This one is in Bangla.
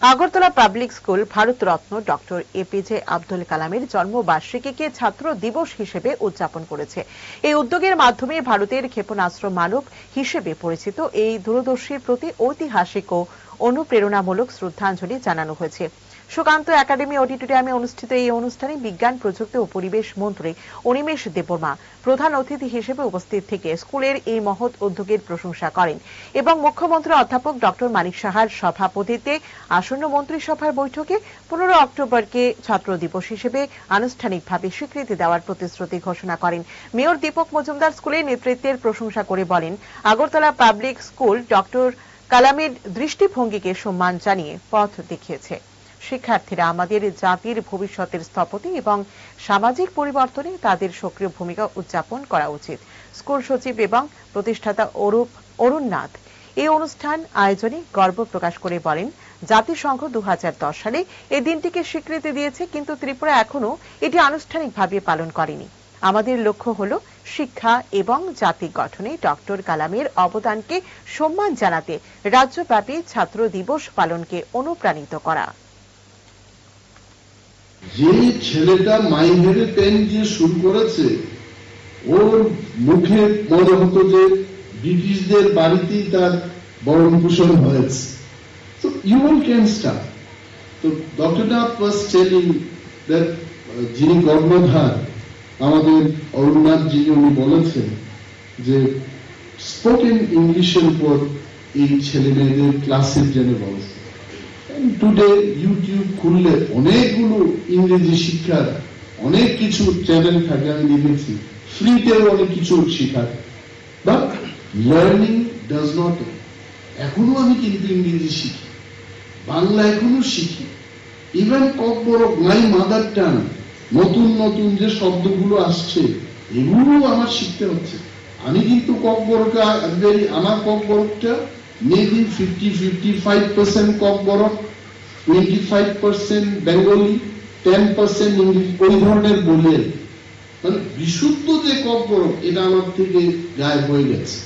Agartala public school Bharat Ratna doctor A P J Abdul কালামের জন্মবার্ষিকীকে ছাত্র দিবস হিসেবে উদযাপন করেছে। এই উদ্যোগের মাধ্যমে ভারতের ক্ষেপণাস্ত্র মানব হিসেবে পরিচিত এই দূরদর্শীর প্রতি ঐতিহাসিক ও অনুপ্রেরণামূলক শ্রদ্ধাঞ্জলি জানানো হয়েছে। সুকান্ত একাডেমি অডিটোরিয়ামে অনুষ্ঠিত এই অনুষ্ঠানে বিজ্ঞান, প্রযুক্তি ও পরিবেশ মন্ত্রী অনিমেষ দেববর্মা প্রধান অতিথি হিসেবে উপস্থিত থেকে স্কুলের এই মহৎ উদ্যোগের প্রশংসা করেন এবং মুখ্যমন্ত্রী অধ্যাপক ডক্টর মানিক সাহার সভাপতিত্বে আসন্ন মন্ত্রিসভার বৈঠকে পনেরো অক্টোবরকে ছাত্র দিবস হিসেবে আনুষ্ঠানিকভাবে স্বীকৃতি দেওয়ার প্রতিশ্রুতি ঘোষণা করেন। মেয়র দীপক মজুমদার স্কুলের নেতৃত্বের প্রশংসা করে বলেন, আগরতলা পাবলিক স্কুল ডক্টর কালামের দৃষ্টিভঙ্গিকে সম্মান জানিয়ে পথ দেখিয়েছে। শিক্ষার্থীরা আমাদের জাতির ভবিষ্যতের স্থপতি এবং সামাজিক পরিবর্তনে তাদের সক্রিয় ভূমিকা উদযাপন করা উচিত। স্কুল সচিব এবং প্রতিষ্ঠাতা অরূপ অরুণ নাথ এই অনুষ্ঠান আয়োজনে গর্ব প্রকাশ করে বলেন, জাতিসংঘ দু সালে এই দিনটিকে স্বীকৃতি দিয়েছে কিন্তু ত্রিপুরা এখনও এটি আনুষ্ঠানিকভাবে পালন করেনি। আমাদের লক্ষ্য হল শিক্ষা এবং জাতি গঠনে ডক্টর কালামের অবদানকে সম্মান জানাতে রাজ্যব্যাপী ছাত্র দিবস পালনকে অনুপ্রাণিত করা। যে ছেলেটা মাই পেন দিয়ে শুরু করেছে, ওর মুখে মনে হতো যে ব্রিটিশদের বাড়িতেই তার বরণ পোষণ হয়েছে। তো ইউ অল ক্যান স্টার্ট তো ডক্টর ওয়াজ টেলিং দ্যাট যিনি কর্ণধার আমাদের অরুণনাথ জি, উনি বলেছেন যে স্পোকেন ইংলিশের উপর এই ছেলে মেয়েদের ক্লাসের জন্য বলেছে। টুডে ইউটিউব খুললে অনেকগুলো ইংরেজি শিক্ষার অনেক কিছু চ্যানেল থাকে, আমি দেখেছি। ফ্রিতেও অনেক কিছু শেখার বাট লার্নিং ডাজ নট এখনও আমি কিন্তু ইংরেজি শিখি। বাংলা এখনও শিখি। ইভেন কক বড় মাই মাদার টান নতুন নতুন যে শব্দগুলো আসছে, এগুলো আমার শিখতে হচ্ছে। আমি কিন্তু কক বড়কা আমার কক বড়কটা maybe fifty fifty five percent Kokborok twenty five percent Bengali ten percent English ওই ধরনের বলে মানে বিশুদ্ধ যে কক বড়ক এটা আমার থেকে গায়েব হয়ে গেছে।